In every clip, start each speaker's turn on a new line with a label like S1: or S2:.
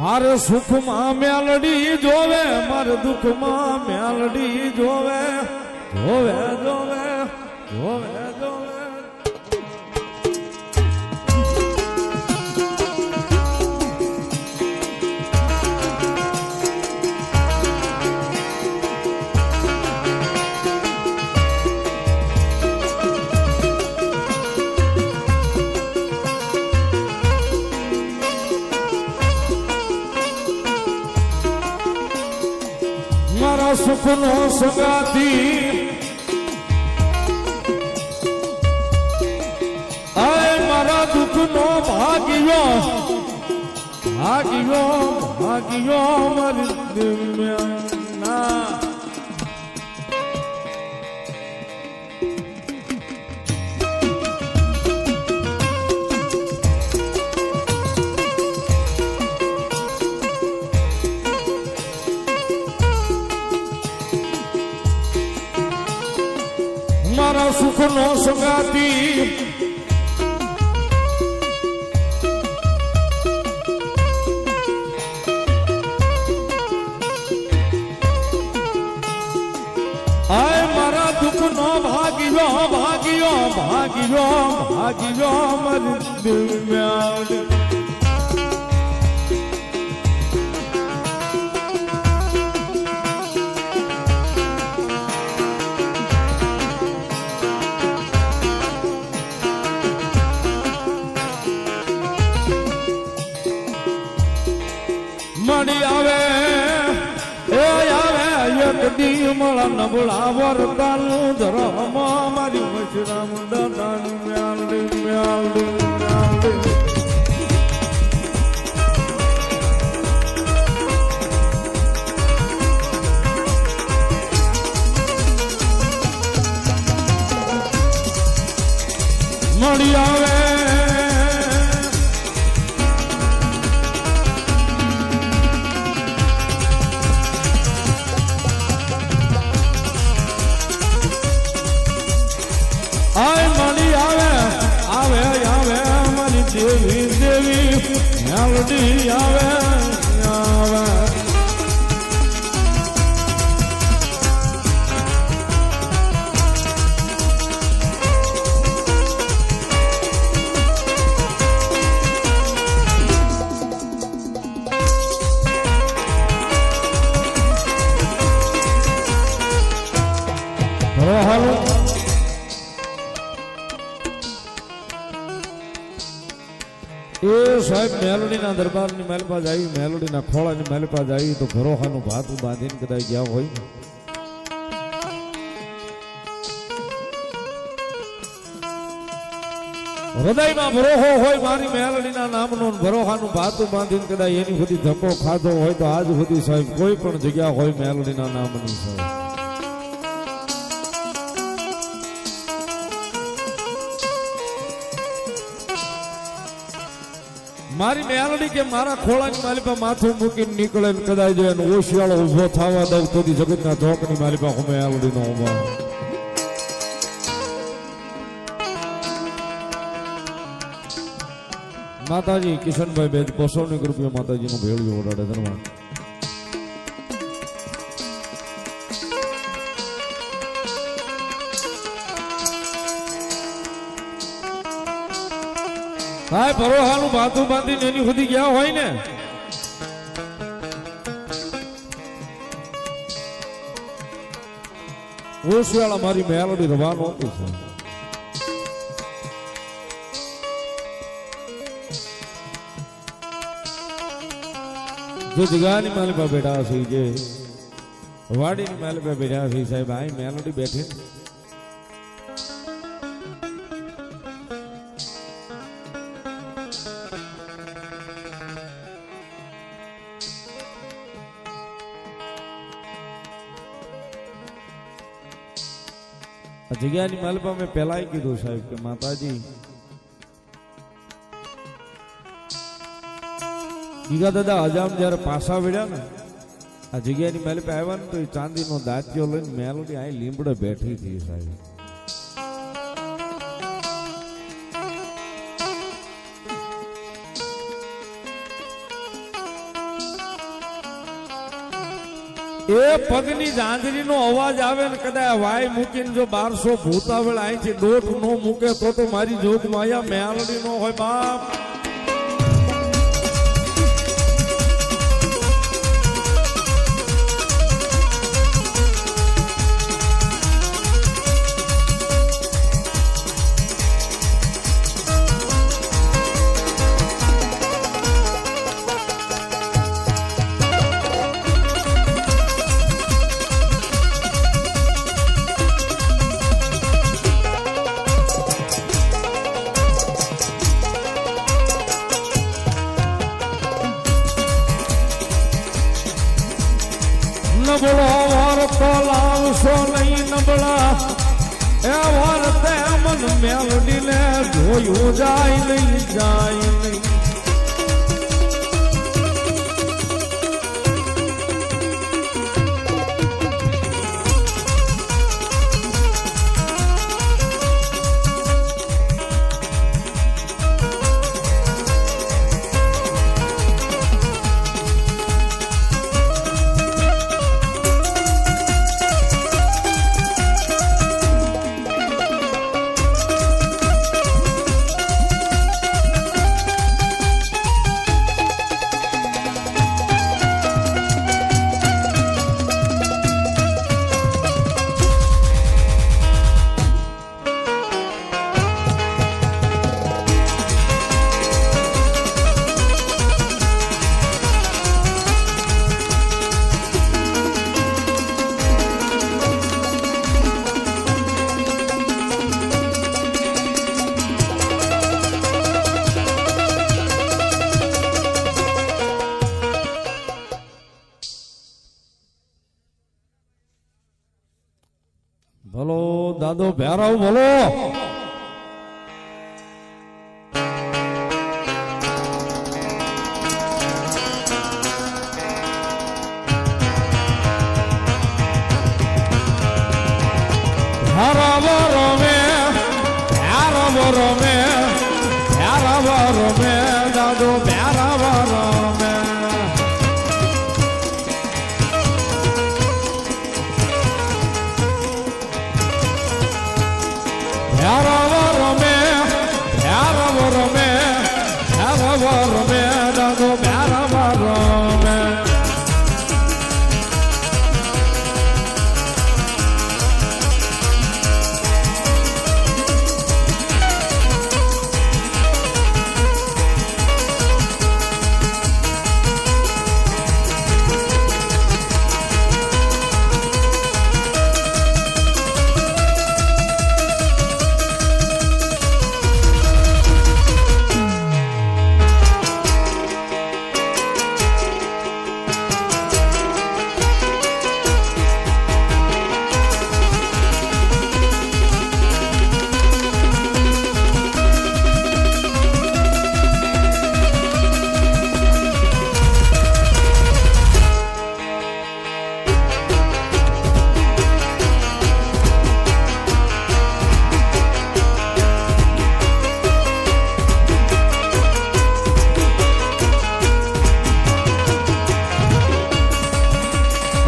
S1: મારે સુખમાં મેલડી જોવે મારે દુઃખમાં મેલડી જોવે. જોવે જોવે જોવે જોવે. મારા સગાતી આય મારા દુઃખનો ભાગ્યો ભાગ્યો ભાગ્યો મારી દિવ્યાના સંગાતી આય મારા દુઃખનો ભાગ્યો ભાગ્યો ભાગ્યો ભાગ્યો મરી દિવ્યાની મળ નબળા આય મળી આવે આવે આવે મારી દેવી દેવી મેલડી આવે આવે હરો હાલો એ સાહેબ, મેલોડીના દરબારની મહેલપા આવી, મેલોડીના ખોળાની મહેલપા આવી, તો ઘરોખાનું ભાતું બાંધીને કદાચ ગયા હોય. હૃદયમાં ભરોહો હોય મારી મેલડીના નામનો ને ભરોહાનું ભાતું બાંધીને કદાચ એની બધી ધક્કો ખાધો હોય તો આજ સુધી સાહેબ કોઈ પણ જગ્યા હોય મેલડીના નામની, સાહેબ. મારી મેલડી કે મારા ખોળાની માલિપા માથું મૂકીને નીકળે ને કદાચ જો એનો ઓશિયાળો ઊભો થવા દઉં તો જગતના ધોકની માલિપા હું મેલડી નો ઊભો માતાજી, કિશનભાઈ બેજ, બસો ની કૃપિયા માતાજી નું ભેળ્યું ઓડાડે ધન્યવાદ સાહેબ ભરોહાનું બાંધી બાંધીને એની સુધી ગયા હોય ને? ઓશિયાળા મારી મેલોડી રવા હતું છે જે જગાની માલિપા બેઠા છે જે વાડીની માલિપા બેઠા છે સાહેબ આ મેલોડી બેઠી. જગ્યાની માલપા મેં પહેલાય કીધું સાહેબ કે માતાજી. ગીગા દાદા હજામ જયારે પાછા વળ્યા ને, આ જગ્યાની માલપા આવ્યા ને તો એ ચાંદીનો દાંતિયો લઈને મેલોડી અહીં લીમડે બેઠી હતી સાહેબ. એ પગની જાંજરીનો અવાજ આવે ને કદાચ વાય મૂકીને જો બારસો ભૂતાવેળ અહીંથી દોટ નો મૂકે તો તો મારી જોગ માયા મેળડી નો હોય બાપ. મેલડીને જોયું જાય નહીં જાય નહીં. દાદો ભેરવ ભલો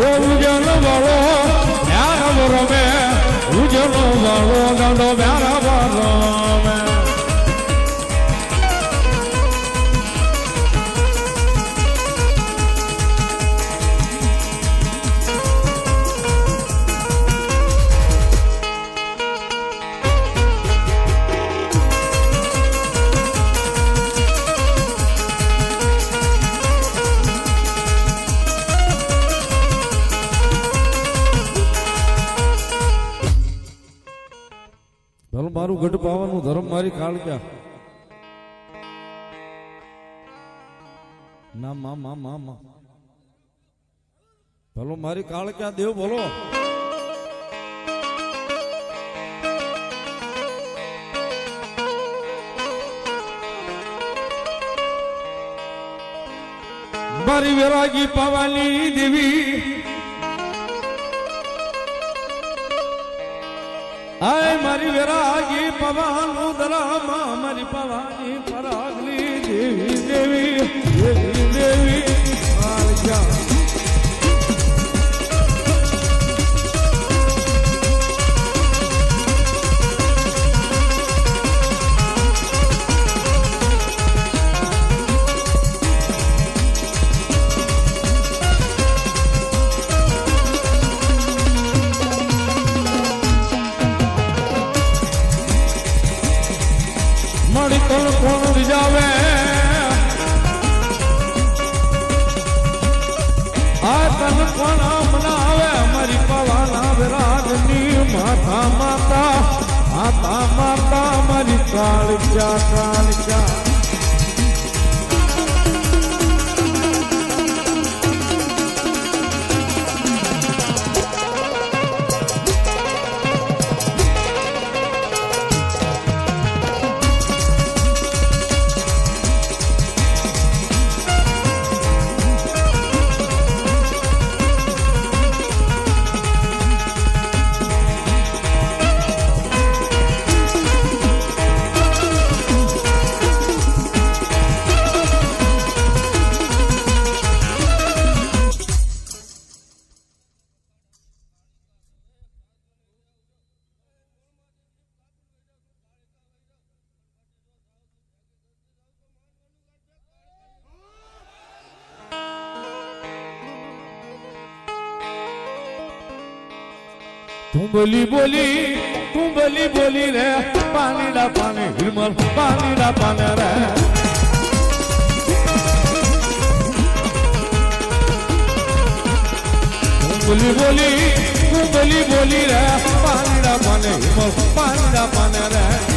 S1: ઉજન વાળો યારવ રમે ઉજલ વાળો ગાંડો યારવ ગઢ પાવાનું ધર્મ મારી કાળક્યા ના, મા મા મા મા. ભલો, મારી કાળક્યા દેવ બોલો મારી વેરાગી પાવાની દેવી આય મારી વેરાગી પવાનું દરામાં મારી પવાની પરાગલી દેવી દેવી માતા માતા મારી કાળજા કાળજા. તું બોલી, તુંબલી બોલી રે પાણીડા પાને હિરમલ પાણીડા પાને રે. તુંબલી બોલી તુંબલી બોલી રે પાણીડા પાને હિરમલ પાણીડા પાને રે.